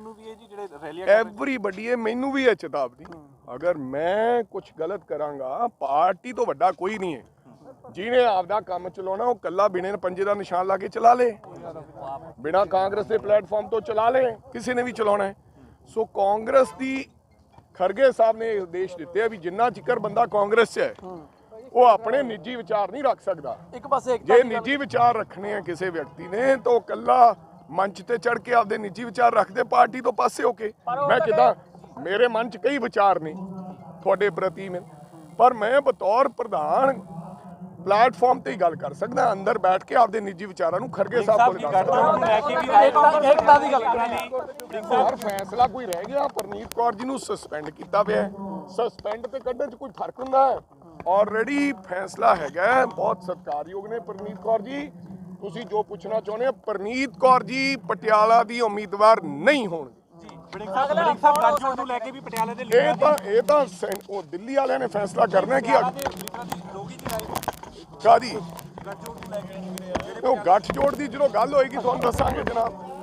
ਨੂੰ ਵੀ ਇਹ ਜੀ ਜਿਹੜੇ ਰੈਲੀਆਂ ਐਵਰੀਬਡੀ ਇਹ ਮੈਨੂੰ ਵੀ ਇਹ ਚੇਤਾਵਨੀ ਅਗਰ ਮੈਂ ਕੁਝ ਗਲਤ ਕਰਾਂਗਾ ਪਾਰਟੀ ਤੋਂ ਵੱਡਾ ਕੋਈ ਨਹੀਂ ਹੈ। ਜਿਹਨੇ ਆਪਦਾ ਕੰਮ ਚਲਾਉਣਾ ਉਹ ਕੱਲਾ ਬਿਨੇ ਪੰਜੇ ਦਾ ਨਿਸ਼ਾਨ ਲਾ ਕੇ ਚਲਾ ਲੇ। ਬਿਨਾ ਕਾਂਗਰਸ ਦੇ ਪਲੇਟਫਾਰਮ ਤੋਂ ਚਲਾ ਲੇ ਕਿਸੇ ਨੇ ਵੀ ਚਲਾਉਣਾ ਹੈ। ਸੋ ਕਾਂਗਰਸ ਦੀ ਖਰਗੇ ਸਾਹਿਬ ਨੇ ਇਹ ਉਦੇਸ਼ ਦਿੱਤੇ ਆ ਵੀ ਜਿੰਨਾ ਚਿਕਰ ਬੰਦਾ ਕਾਂਗਰਸ 'ਚ ਹੈ ਉਹ ਆਪਣੇ ਨਿੱਜੀ ਵਿਚਾਰ ਨਹੀਂ ਰੱਖ ਸਕਦਾ। ਇੱਕ ਪਾਸੇ ਜੇ ਨਿੱਜੀ ਵਿਚਾਰ ਰੱਖਣੇ ਆ ਕਿਸੇ ਵਿਅਕਤੀ ਨੇ ਤਾਂ ਉਹ ਕੱਲਾ ਮੰਚ ਤੇ ਚੜ ਕੇ ਆਪਦੇ ਨਿੱਜੀ ਵਿਚਾਰ ਰੱਖਦੇ ਪਾਰਟੀ ਤੋਂ ਪਾਸੇ ਹੋ ਕੇ। ਮੈਂ ਕਿਦਾਂ ਮੇਰੇ ਮਨ 'ਚ ਕਈ ਵਿਚਾਰ ਨੇ ਤੁਹਾਡੇ ਪ੍ਰਤੀ ਮੈਂ। ਪਰ ਮੈਂ ਬਤੌਰ ਪ੍ਰਧਾਨ ਪਲੇਟਫਾਰਮ ਤੇ ਹੀ ਗੱਲ ਕਰ ਸਕਦਾ ਅੰਦਰ ਬੈਠ ਕੇ ਆਪਦੇ ਨਿੱਜੀ ਵਿਚਾਰਾਂ ਨੂੰ ਖਰਗੇ ਸਾਹਿਬ ਕੋਲ ਦੱਸ ਸਕਦਾ ਦੀ ਗੱਲ ਯਾਰ ਫੈਸਲਾ ਕੋਈ ਰਹਿ ਗਿਆ? ਪਰਨੀਤ ਕੌਰ ਜੀ ਨੂੰ ਸਸਪੈਂਡ ਕੀਤਾ ਪਿਆ ਸਸਪੈਂਡ ਤੇ ਕੱਢਣ 'ਚ ਕੋਈ ਫ਼ਰਕ ਹੁੰਦਾ ਹੈ? ਆਲਰੇਡੀ ਫੈਸਲਾ ਹੈਗਾ ਬਹੁਤ ਸਤਿਕਾਰਯੋਗ ਨੇ ਪਰਨੀਤ ਕੌਰ ਜੀ। ਤੁਸੀਂ ਜੋ ਪੁੱਛਣਾ ਚਾਹੁੰਦੇ ਹੋ ਪਰਨੀਤ ਕੌਰ ਜੀ ਪਟਿਆਲਾ ਦੀ ਉਮੀਦਵਾਰ ਨਹੀਂ ਹੋਣਗੇ। ਇਹ ਤਾਂ ਇਹ ਤਾਂ ਸੈਂ- ਉਹ ਦਿੱਲੀ ਵਾਲਿਆਂ ਨੇ ਫੈਸਲਾ ਕਰਨਾ ਕਿ ਅੱਗ- ਲੀਡਰਾਂ ਦੀ ਲੋਗੀ ਦੀ ਰਾਏ ਕਾਹਦੀ ਗੱਜੋੜ ਨੂੰ ਲੈ ਕੇ ਉਹ ਗੱਠ ਜੋੜ ਦੀ ਜਦੋਂ ਗੱਲ ਹੋਏਗੀ ਤੁਹਾਨੂੰ ਦੱਸਾਂਗੇ ਜਨਾਬ।